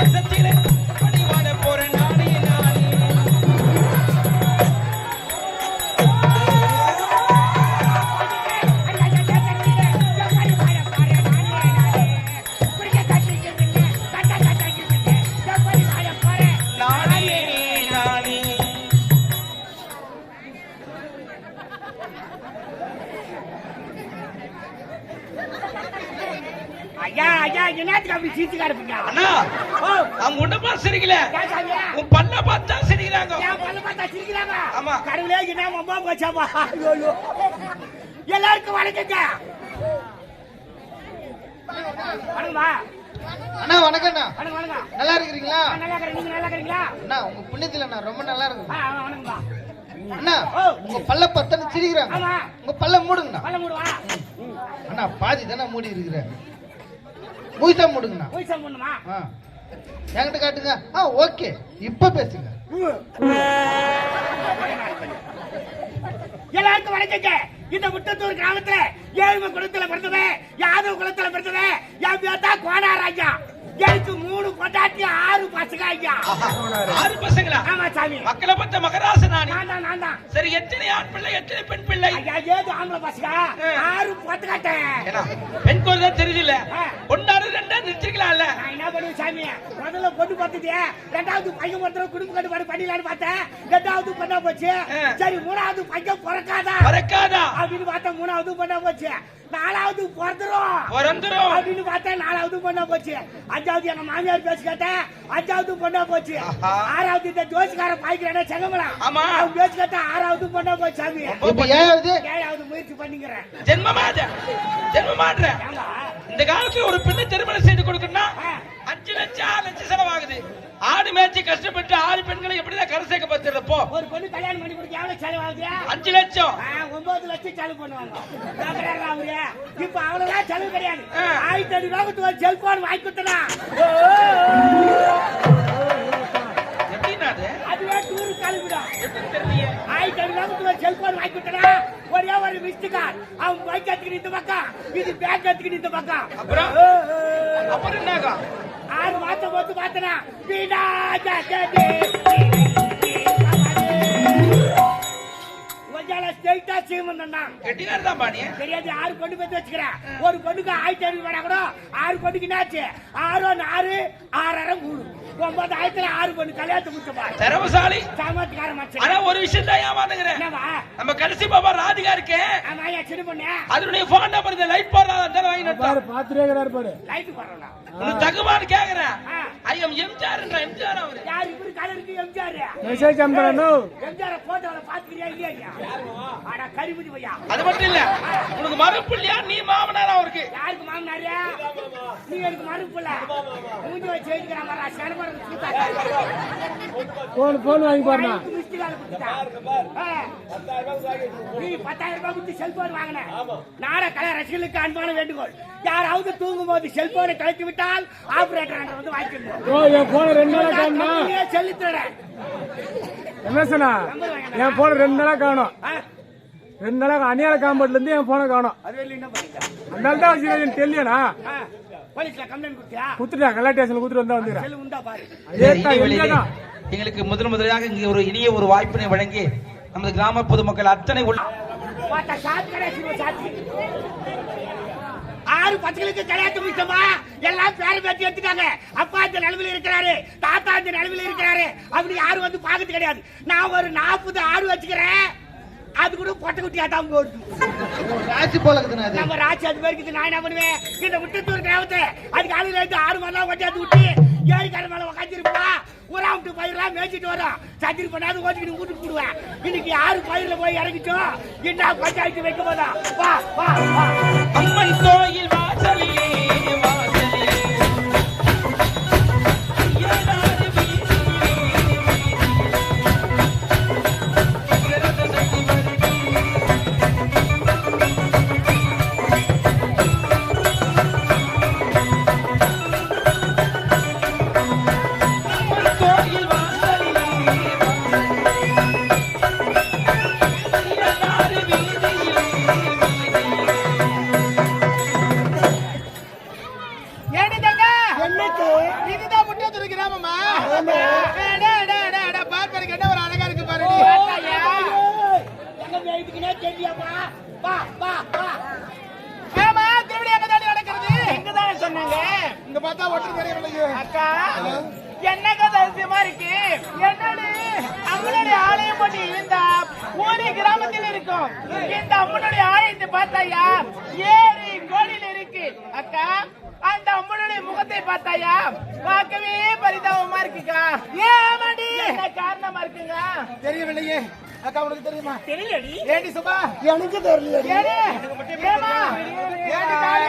தேசத்திலே ஐயா ஐயா என்னத்துக்கு அப்படி சீட்டு கிடப்பீங்க அண்ணா ஓ அவங்க சிரிக்கல. சாமி? உன் பல்ல பார்த்தா சிரிக்கிறாங்க. ஏன் பல்ல பார்த்தா சிரிக்கிறாங்க? ஆமா. கடவுளே, என்ன வம்பா போச்சாப்பா? ஐயோ. எல்லாருக்கும் வணக்கங்க. அண்ணா வணக்கம்ண்ணா. வணக்கம் வணக்கம். நல்லா இருக்கிறீங்களா? நல்லா இருக்கிறேன். நீங்க நல்லா இருக்கிறீங்களா? அண்ணா உங்க புண்ணியத்துல நான் ரொம்ப நல்லா ஆ, இருக்கு. ஆ, வணக்கம்மா. அண்ணா ஓ. உங்க பல்ல பத்தன்னு சிரிக்கிறாங்க. ஆமா. உங்க பல்ல மூடுங்கண்ணா. பல்ல மூடுவா? அண்ணா பாதி தானே மூடி இருக்கிற முயசா மூடுங்கண்ணா. போய் பண்ணுமா ஆ. என்கிட்ட காட்டுங்க. ஆ ஓகே. இப்ப பேசுங்க. எல்லாருக்கும் வணக்கங்க. இந்த முட்டத்தூர் கிராமத்துல ஏழ்மை குளத்துல பிறந்தது? யாதவ குளத்துல பிறந்தது? என் பேர் தான் கோனா ராஜா எனக்கு மூணு பொண்டாட்டி ஆறு பசங்க ஐயா. ஆறு பசங்களா? ஆமா சாமி. மக்களை பத்த மகராச நானே. நான் தான் நான் தான். சரி எத்தனை ஆண் பிள்ளை எத்தனை பெண் பிள்ளை? ஐயா ஏது ஆம்பளை பசங்க. ஆறு ஏன்னா பெண் குழந்தை ஆ. ஒன்னாரு ரெண்டா நான் என்ன பண்ணுவேன் சாமி? முதல்ல பொண்ணு பார்த்துட்டு ரெண்டாவது பையன் ஒருத்தர் குடும்ப கட்டுப்பாடு பண்ணிடலான்னு பார்த்தேன். ரெண்டாவது பண்ணா போச்சு. சரி மூணாவது பையன் பிறக்காதா? பறக்காதா? அப்படின்னு பார்த்தா மூணாவது பண்ணா போச்சு. நாலாவது பிறந்துரும். பிறந்துரும். அப்படின்னு பார்த்தா நாலாவது பண்ணா போச்சு. அஞ்சாவது எங்க மாமியார் பேசி கேட்டேன் அஞ்சாவது பண்ணா போச்சு. ஆறாவது இந்த ஜோசிக்கார பாய்க்கிறேன் செங்கமலாம் ஆமா. அவன் பேசி கேட்டா ஆறாவது பண்ணா போச்சு சாமி. ஏழாவது முயற்சி பண்ணிக்கிறேன். ஜென்மமாத ஜென்மமாடுற ஏங்க இந்த காலத்துல ஒரு பெண்ணை திருமணம் செய்து கொடுக்கணும்னா. அஞ்சு லட்சம் ஆறு லட்சம் செலவாகுது. ஆடு மேய்ச்சி கஷ்டப்பட்டு ஆறு பெண்களை எப்படிதான் கரை சேர்க்க பார்த்துறது? போ. ஒரு பொண்ணு கல்யாணம் பண்ணி கொடுக்க எவ்வளவு செலவாகுது அஞ்சு லட்சம். ஒன்பது லட்சம் செலவு பண்ணுவாங்க? இப்ப அவ்வளவுதான் செலவு கிடையாது. ஆயிரத்தி ஐநூறு ஒரு செல்போன் வாங்கி கொடுத்தனா. எடுத்துக்கிட்டு இந்த பக்கம். இது பேக் எடுத்துக்கிட்டு இந்த பக்கம். அப்புறம்? அப்புறம் என்னாகும் ஆறு மாசம் போட்டு பார்த்தனா. வீடா தான் பாணி தெரியாது ஆறு பொண்ணு பத்தி வச்சுக்கிறேன். ஒரு பொண்ணுக்கு ஆயிரத்தி ஐநூறு வேணா கூட ஆறு பொண்ணுக்கு என்னாச்சு? ஆறு ஆறு ஆறரை மூணு. ஒன்பது ஆயிரத்துல ஆறு பொண்ணு கல்யாணத்தை முடிச்சப்பா திறமசாலி. சாமத்துக்கார ஆனா மச்சன் ஒரு விஷயம் தான் ஏமாந்துங்கிறேன் என்னவா? நம்ம கடைசி பாப்பா ராதிகா இருக்கே. ஆமா ஐயா சின்ன பொண்ணு. அதனுடைய போன் நம்பர் இந்த லைட் போடுறதா வாங்கி நடத்தான் பாத்துட்டே பாரு. லைட்டு போடுறா உனக்கு தகுமான்னு கேக்குறேன். ஆ. ஐயம் எம்ஜிஆர் எம்ஜிஆர் அவரு? யார் இப்படி கலருக்கு எம்ஜிஆர்? மெசேஜ் அனுப்புறேன் எம்ஜிஆர் போட்டோல பாத்துக்கிறியா இல்லையா? ஆனா கருபுடி பையா அது மட்டும் இல்ல உனக்கு மறுப்புள்ளியா நீ மாமனார் அவருக்கு? யாருக்கு மாமனாரியா நீ எனக்கு மறுப்புல மூஞ்சி வச்சு எழுதிக்கிற மாதிரி சனமரம் போன் போன் வாங்கி பாருண்ணா. நீ பத்தாயிரம் ரூபாய் கொடுத்து செல்போன் வாங்கின. நாட கலை ரசிகர்களுக்கு அன்பான வேண்டுகோள். யாராவது தூங்கும் போது செல்போனை கழட்டி விட்டால் ஆபரேட்டர் வந்து வாங்கிக்கணும் ஓ என் போன் ரெண்டு நாளா காணும்னா? செல்லித்துறேன் எம்எஸ்னா என் போன் ரெண்டு நாளா காணும். ரெண்டு நாளா அநியாய காம்பவுண்ட்ல இருந்து என் போனை காணும். அதனால தான் கம்ப்ளைண்ட் கொடுத்தியா குத்துட்டேன் கல்லா ஸ்டேஷன்ல குத்துட்டு வந்தா வந்துடுறேன். எங்களுக்கு முதல் முதலாக இங்கே ஒரு இனிய ஒரு வாய்ப்பினை வழங்கி நமது கிராம பொதுமக்கள் அத்தனை உள்ள ஆறு பசங்களுக்கு கல்யாணத்து முடிச்சோமா? எல்லாம் பேர பேத்தி எடுத்துட்டாங்க. அப்பா இந்த நிலவில் இருக்கிறாரு தாத்தா இந்த நிலவில் இருக்கிறாரு. அப்படி யாரும் வந்து பார்க்கறது கிடையாது. நான் ஒரு நாற்பது ஆடு வச்சுக்கிறேன். அது கூட பொட்டை குட்டியா தான் போடுது ராசி போல நம்ம ராட்சி அது பேருக்கு நான் என்ன பண்ணுவேன்? இந்த விட்டத்தூர் கிராமத்தை அது காலையில இருந்து ஆறு மணி நேரம் கொண்டாந்து விட்டு ஏழு கடை மேல உக்காந்துருப்பா ஊரா விட்டு பயிரெல்லாம் மேய்ச்சிட்டு வரோம். சத்திரி பண்ணாது ஓட்டிக்கிட்டு வீட்டுக்கு போடுவேன். இன்னைக்கு யாரு பயிர்ல போய் இறங்கிட்டோம் என்ன பஞ்சாயத்து வைக்க போதா? வா வா வா. அம்மன் கோயில் வாசலிலே கிராமமா? பார்ப்பதற்கு என்ன ஒரு அழகா இருக்கு பாரு எங்க ஆமா திருவிழா எங்க தாண்டி நடக்கிறது? எங்கதான் சொன்னாங்க? இங்க பார்த்தா ஒட்டு தெரியவில்லையே அக்கா என்ன கதை அதிசயமா இருக்கு? என்னடி? அம்மனுடைய ஆலயம் பண்ணி இந்த ஊரே கிராமத்தில் இருக்கும். இந்த அம்மனுடைய ஆலயத்தை பார்த்தாயா? கோடியில் இருக்கு. அக்கா அந்த அம்மனுடைய முகத்தை பார்த்தாயா? பார்க்கவே பரிதாபமா இருக்குக்கா. ஏமாடி என்ன காரணமா இருக்குங்க? தெரியவில்லையே. அக்கா உனக்கு தெரியுமா? தெரியலடி. ஏண்டி சுபா? எனக்கு தெரியல ஏமா. ஏண்டி காளி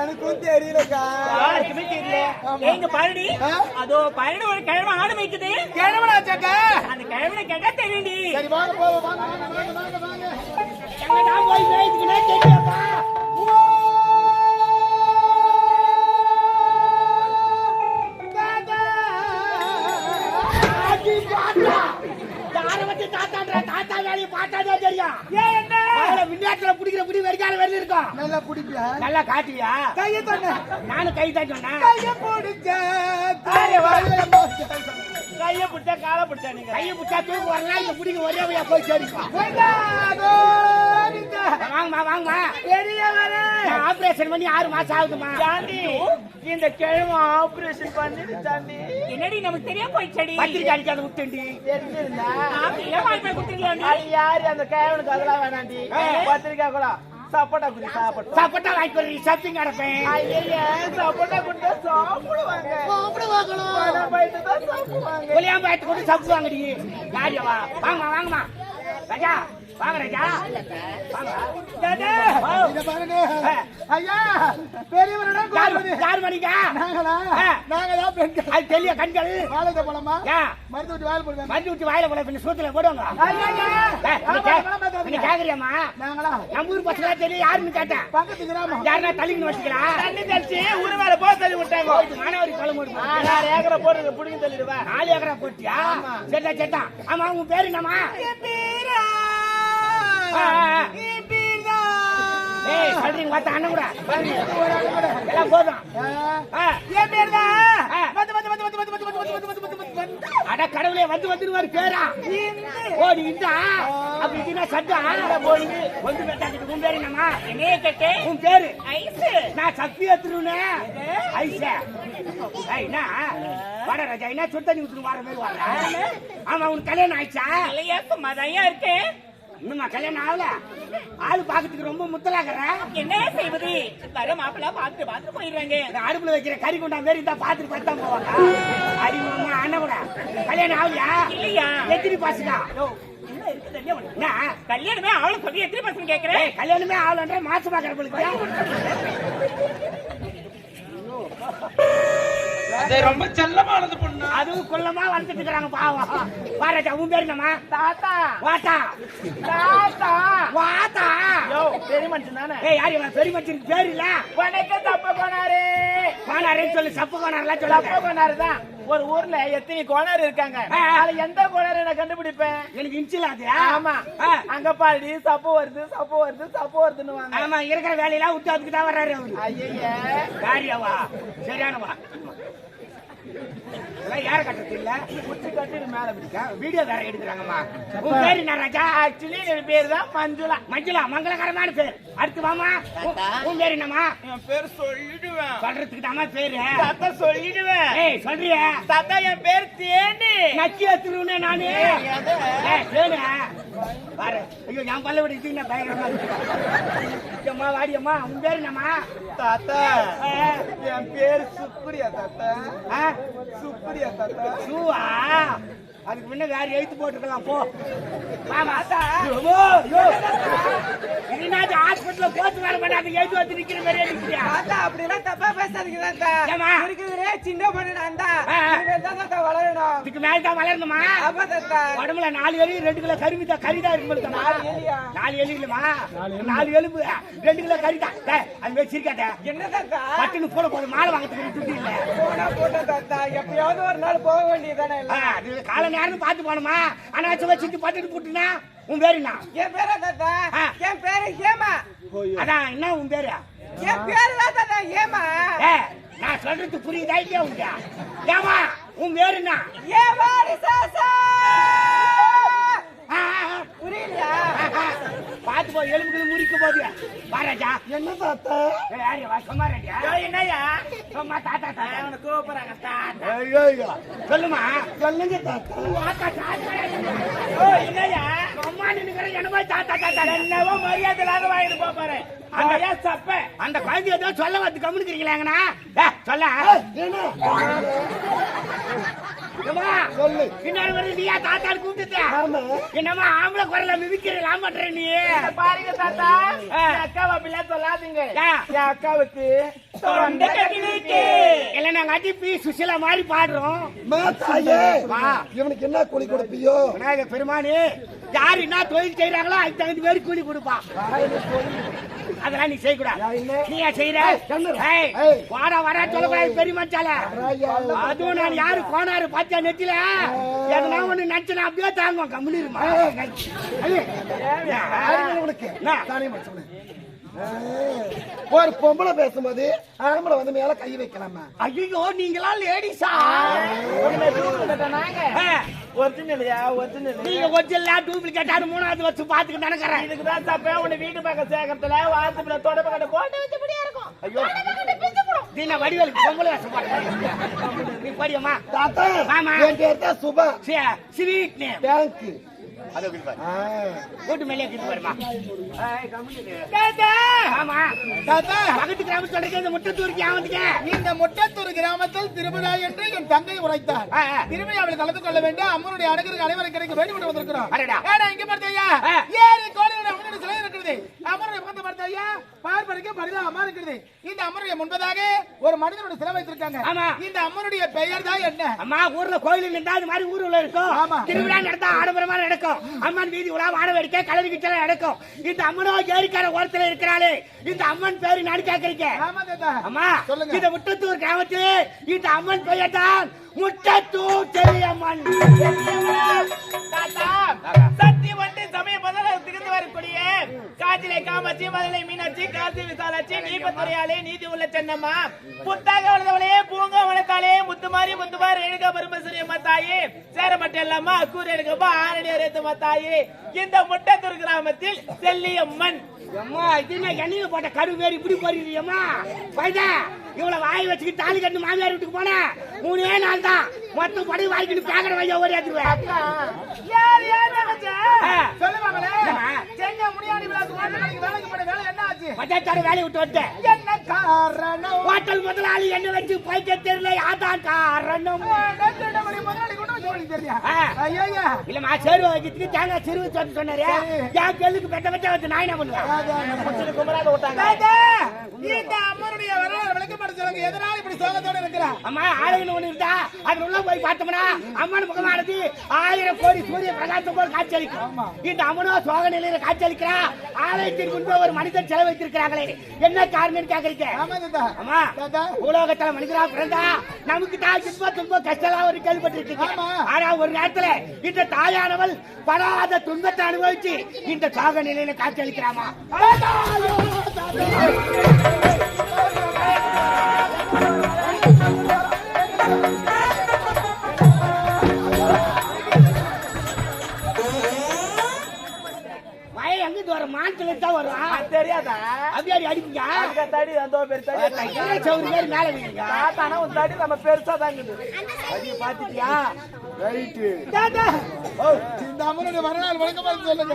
எனக்கும் தெரியலக்கா. யாருக்குமே தெரியல. எங்க பாருடி? அதோ பன்னெண்டு ஒரு கிழமை ஆடு வைக்குது கிழவனாச்சாக்கா அந்த கிழமை கேட்டா தெரியுடி சரி வாங்க போவோம். வாங்க வாங்க வாங்க வாங்க வாங்க. எங்க நான் போய் மேய்த்துக்கினே தெரியாதா பார்த்தாதான் தெரியும். ஏன் என்ன? விளையாட்டுல பிடிக்கிற பிடி வரைக்கும் வெளில இருக்கும் நல்லா பிடிப்பியா நல்லா காட்டுவியா கையை தானே நானும் கை தான் சொன்னேன். கையை பிடிச்ச கையை பிடிச்சா காலை பிடிச்சா நீங்க? கையை பிடிச்சா தூக்கு வரலாம் இந்த பிடிக்க ஒரே வழியா போய் சரிப்பா வாங்கம்மா வாங்கம்மா நான் ஆபரேஷன் பண்ணி ஆறு மாசம் ஆகுதுமா சாண்டி இந்த கிழமை ஆபரேஷன் பண்ணிட்டு சாண்டி என்னடி நமக்கு தெரியாம போயிடுச்சடி. பத்திரிக்கை அடிக்காத விட்டுண்டி தெரிஞ்சிருந்தா? அது யாரு? அந்த கிழவனுக்கு அதெல்லாம் வேணாண்டி. பத்திரிக்கை கூட. சப்போட்டா குடி சாப்பிட்டு சப்போட்டா வாங்கி ஷாப்பிங் அடைப்பேன் ஐயா சப்போட்டா குடிச்சா சாப்பிடுவாங்க. சாப்பிடுவாங்க புளியாம்பாயத்தை கொண்டு சப்பு வாங்கடி வாங்கம்மா வாங்கம்மா. ராஜா பெரிய கண்கள். வாழைக்க பழமா? மருந்து விட்டு வாயில போடுவேன் மருந்து விட்டு வாயில போட பின்ன சூத்துல போடுவாங்க. நீங்க நம்ம ஊர் பசங்களா தெரியும் யாருன்னு கேட்டேன். யாருன்னா தள்ளிங்கன்னு வச்சுக்கலாம் தண்ணி தெளிச்சு உரு மேல போக தள்ளி விட்டாங்க. மாணவரி சொல்ல முடியுமா நாலு ஏக்கரை போடுறது புடிங்க தள்ளிடுவேன். நாலு ஏக்கரா போட்டியா? சேட்டா சேட்டா ஆமா உன் பேரு என்னமா பேரா சொல்றீங்க பார்த்தா அண்ணன் கூட. எல்லாம் போதும். என் பேர் தான். வந்து வந்து வந்து வந்து வந்து வந்து வந்து வந்து வந்து வந்து வந்து வந்து அட கடவுளே வந்து வந்துருவாரு பேரா. ஓ நீ இந்தா. அப்படி இதுனா சட்டா போய் வந்து பேட்டாக்கிட்டு உன் பேரு என்னம்மா? என்னைய கேட்டு. உன் பேரு? ஐஸ் நான் சக்தி எடுத்துருவேனே ஐசா. ஐனா வட ராஜா. என்ன? சுடு தண்ணி ஊத்துட்டு வர மாதிரி வர ஆமா. உனக்கு கல்யாணம் ஆயிடுச்சா? இல்லையா சும்மா தான் இருக்கேன். இன்னுமா கல்யாணம் ஆகல. ஆளு பாக்கிறதுக்கு ரொம்ப முத்தலாக்குற என்ன செய்வது? வர மாப்பிள்ள பாத்துட்டு பாத்துட்டு போயிடுறாங்க. அடுப்புல வைக்கிற கறி கொண்டா மாரி தான் பாத்துட்டு பார்த்து போவாங்க. அண்ணன் கூட. கல்யாணம் ஆகலையா? இல்லையா? எத்திரி? என்ன கல்யாணமே அவளை சொல்லி எத்தனை பசங்க கேக்குறேன் கல்யாணமே ஆகலன்ற மாசமா கிடப்பிடிக்கா அது ரொம்ப செல்லமானது பொண்ணு. அதுவும் குள்ளமா வளர்த்துட்டு இருக்காங்க பாவம். பாராட்டா உன் பேர் என்னம்மா? தாத்தா. வாட்டா தாத்தா. வாட்டா யோ பெரிய மனுஷன் தானே? ஏய் யார் இவன்? பெரிய மனுஷனுக்கு பேர் இல்ல. வணக்கம் தப்ப போனாரு கோனாரேன்னு சொல்லு சப்பு கோனாரெல்லாம் தப்ப சொல்லு கோனாரு தான். ஒரு ஊர்ல எத்தனை கோனாரு இருக்காங்க. அதுல எந்த கோனாரு நான் கண்டுபிடிப்பேன்? எனக்கு இன்சில் அது. ஆமா. ஆ. அங்க பாடி சப்பு வருது சப்பு வருது சப்பு வருதுன்னு ஆமா இருக்கிற வேலையெல்லாம் விட்டு அதுக்கு தான் வர்றாரு அவரு. ஐயா சரியானவா? இதெல்லாம் யார கட்டுறது இல்ல? குச்சி கட்டிட்டு மேல பிடிக்க? வீடியோ வேற எடுக்கிறாங்கம்மா. உன் பேர் என்ன ராஜா? ஆக்சுவலி என் பேர் தான் மஞ்சுளா. மஞ்சளா மங்களகரமான பேர். அடுத்து வாமா உன்- பேர் என்னம்மா? என் பேர் சொல்லிடுவேன். சொல்றதுக்கு தாமா பேரு. தாத்தா சொல்லிடுவேன். ஏய் சொல்றிய? தாத்தா என் பேர் தேனி. நக்கி எடுத்துருவனே நானு. தேனு பாரு. ஐயோ என் பல்ல விட இது என்ன பயங்கரமா இருக்கு அம்மா வாடி அம்மா உன் பேர் என்னம்மா? தாத்தா என் பேர் சுப்ரியா தாத்தா. ஆ, சுப்ரியா தாத்தா. சூவா? அதுக்கு முன்ன வேற எழுத்து போட்டுக்கலாம் போ. வாமா இதுனாச்சும் ஹாஸ்பிட்டல்ல போட்டு வர மாட்டாங்க எழுத்து வச்சு நிக்கிற மாதிரியே நிக்கிறியா தாத்தா அப்படிலாம் தப்பா பேசாதீங்க தாத்தா. ஏம்மா? இருக்கிறதே சின்ன பொண்ணு நான் தான் தாத்தா வளரணும். இதுக்கு மேல தான் வளரணுமா? ஆமா தாத்தா. உடம்புல நாலு எலி ரெண்டு கிலோ கருவி தான் கறி தான் இருக்கு நாலு எலியா? நாலு எலி இல்லமா நாலு எலும்பு ரெண்டு கிலோ கறி தான். அது மாதிரி சிரிக்காத. என்ன தாத்தா? பட்டுன்னு போட போது மாலை வாங்கிறதுக்கு துட்டு இல்ல. போனா போட்ட தாத்தா. எப்பயாவது ஒரு நாள் போக வேண்டியதானே ஆ, கால நேரம் பார்த்து போனோமா ஆனா சும்மா சித்து பட்டுட்டு போட்டுனா உன் பேரு என்ன? என் பேரா தாத்தா. என் பேரு ஏமா அதான் என்ன உன் பேரு? என் பேரு தான் தாத்தா ஏமா நான் சொல்றது புரியுதா இல்லையா உங்க ஏமா உன் பேரு என்ன? ஏ வாடி சாசா பாத்து போ எலும்புகள் முடிக்க போது வாராஜா என்ன தாத்தா? ஏய், யாரு வா சும்மா ரெடியா ஏய், என்னய்யா? சும்மா தாத்தா தாத்தா. அவனை கூப்பிடுறாங்க தாத்தா. ஐயோ சொல்லுமா? சொல்லுங்க தாத்தா. தாத்தா தாத்தா. ஓ என்னய்யா? அம்மா நின்னுக்கிற என்னமோ தாத்தா தாத்தா. என்னவோ மரியாதை இல்லாத வாங்கிட்டு போப்பாரு. அந்த ஏன் சப்ப? அந்த குழந்தை ஏதோ சொல்ல வந்து கம்முனுக்கிறீங்களாங்கண்ணா ஏ, சொல்ல. சொல்லு. பின்னாடி தாத்தான்னு கூப்பிட்டுட்ட? ஆமா. என்னம்மா ஆம்பளை குரல மிதிக்கிறலாம் பண்ற நீ? பாருங்க தாத்தா. அக்காவை அப்படிலாம் சொல்லாதீங்க? என் அக்காவுக்கு தொண்டை கட்டிருக்கு இல்ல நாங்க அடிப்பி சுசிலா மாதிரி பாடுறோம். இவனுக்கு என்ன கூலி கொடுப்பியோ? விநாயகர் பெருமானே யாரு என்ன தொழில் செய்யறாங்களோ அதுக்கு தகுந்த மாதிரி கூலி கொடுப்பா. அதெல்லாம் நீ செய்யக்கூடாது. நீ ஏன் செய்யற. வாடா வாடா சொல்லக்கூடாது பெரிய மச்சால. அதுவும் நான் யாரு? கோனாரு பாத்தியா நெத்தில. எதனா ஒண்ணு நினைச்சனா அப்படியே தாங்கும் கம்முனு இருமா. ஒரு பொம்பளை பேசும்போது ஆம்பளை வந்து மேல கை வைக்கலாமா? ஐயோ நீங்களா லேடிஸா நாங்க. ஒரிஜினலையா ஒரிஜினல் நீங்க ஒரிஜினல் டூப்ளிகேட் மூணாவது வச்சு பாத்துக்கிட்டு நினைக்கிறேன் இதுக்கு தான் சப்ப உன்னை வீட்டு பக்கம் சேர்க்கறதுல தொடப்ப கடை போட்டு வச்சு முடியா இருக்கும். ஐயோ. நீங்க வடிவேலுக்கு பொம்பளை வேஷம் நீ படியம்மா. தாத்தா ஆமா. என் பேர் தான் சுபா. ஸ்வீட் நேம் பேங்க் கூட்டு மேலே கிட்டு வருமா தாத்தா! ஆமா. தாத்தா பக்கத்து கிராமத்துல இருக்க இந்த முட்டத்தூருக்கு ஏன் வந்துங்க இந்த முட்டத்தூர் கிராமத்தில் திருவிழா என்று என் தங்கை உரைத்தார். திருவிழாவில் கலந்து கொள்ள வேண்டும். அம்மனுடைய அடங்கிற்கு அனைவரும் கிடைக்க என்று வந்திருக்கிறோம். இங்க பார்த்தையா ஆ. ஏறி சிலை இருக்கிறது அம்மனுடைய முகத்தை பார்த்தையா பார்ப்பதற்கு பரிதாபமா இருக்கிறது இந்த அம்மனுடைய முன்பதாக ஒரு மனிதனுடைய சிலை வைத்திருக்காங்க. ஆமா. இந்த அம்மனுடைய பெயர் தான் என்ன? அம்மா ஊர்ல கோயில் இருந்தா அது மாதிரி ஊருல இருக்கும். ஆமா. திருவிழா நடத்தா ஆடம்பரமா நடக்கும். அம்மன் வீதி உலா வாட வேடிக்கை கலரி கிச்சல நடக்கும். இந்த அம்மனோ ஏரிக்கார ஓரத்துல இருக்கிறாளே. இந்த அம்மன் பேரு நான் கேக்குறீங்க. அம்மா சொல்லுங்க. இந்த முட்டத்தூர் கிராமத்தில் இந்த அம்மன் பெயர் தான் முட்டத்தூர் தெரியம்மன் தாத்தா. வந்து சமய பதில திகழ்ந்து வரக்கூடிய காஞ்சிலை காமாட்சி மதுரை மீனாட்சி காசி விசாலாட்சி நீபத்துறையாலே நீதி உள்ள சென்னம்மா. புத்தாக வளர்ந்தவளே பூங்கா வளர்த்தாலே முத்துமாரி முத்துமாரி எழுக பரமேஸ்வரி அம்மா தாயே சேரமட்ட எல்லாமா அக்கூர் எடுக்கப்பா ஆரடி அரைத்தம்மா தாயே. இந்த முட்டத்தூர் கிராமத்தில் செல்லியம்மன் அம்மா இது என்ன எண்ணெயில போட்ட கரு வேறு இப்படி போறீங்கம்மா பைதா இவ்வளவு வாய் வச்சுக்கிட்டு தாலி கட்டு மாமியார் வீட்டுக்கு போன மூணே நாள் தான். மொத்தம் படி வாங்கிட்டு பேக்கட வைய ஓடி ஏத்துருவேன் வேலையை விட்டு வந்துட்டேன். என்ன காரணம்? ஹோட்டல் முதலாளி என்ன வச்சு பைக்க தெரியல யாதான் காரணம். வந்து இல்லம்மா சேரு வைக்கிறதுக்கு தேங்காய் சிறுவு சொன்னாரு. என் கேளுக்கு பெட்ட பெட்ட வச்சு நான் என்ன பண்ணுவேன்? தாத்தா, இந்த அம்மனுடைய வரலாறு விளக்கப்பட சொல்லுங்க எதனால இப்படி சோகத்தோட இருக்கிறா அம்மா ஆளுங்கன்னு ஒண்ணு இருந்தா அது உள்ள போய் பார்த்தோம்னா அம்மன் முகமானது ஆயிரம் கோடி சூரிய பிரகாசம் போல் காட்சியளிக்கும். இந்த அம்மனோ சோக நிலையில காட்சியளிக்கிறா? ஆலயத்திற்கு முன்பு ஒரு மனிதன் செலவு வைத்திருக்கிறாங்களே என்ன காரணம் கேக்குறீங்க? ஆமா. உலகத்துல மனிதரா பிறந்தா நமக்கு தான் துன்ப துன்ப கஷ்டம் ஒரு கேள்விப்பட்டிருக்கீங்க. ஆனா ஒரு நேரத்துல இந்த தாயானவள் படாத துன்பத்தை அனுபவிச்சு இந்த சாக நிலையில காட்சியளிக்கிறாமா? Thank you. தான் வரும் தெரியாதா? அப்படியே அடிப்பீங்க அந்த தடி அந்த பேர் தடி. சவுறு பேர் மேல வீங்க தாத்தானா உன் தடி நம்ம பெருசா தான் இருக்குது. பாத்துட்டியா? தாத்தா. இந்த அம்மனுடைய வரலாறு சொல்லுங்க.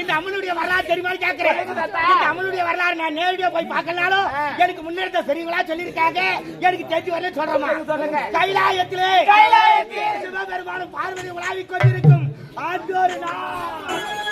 இந்த அம்மனுடைய வரலாறு தெரியுமா தாத்தா. இந்த அம்மனுடைய வரலாறு நான் நேரடியா போய் பார்க்கலாலும் எனக்கு முன்னெடுத்த பெரியவங்களா சொல்லியிருக்காங்க. எனக்கு தெரிஞ்சு வரல சொல்றேன் சொல்லுங்க. கைலாயத்திலே கைலாயத்தில். சிவபெருமானும் பார்வதி உலாவிக் கொண்டிருக்கும். ஆண்டோரு நாள்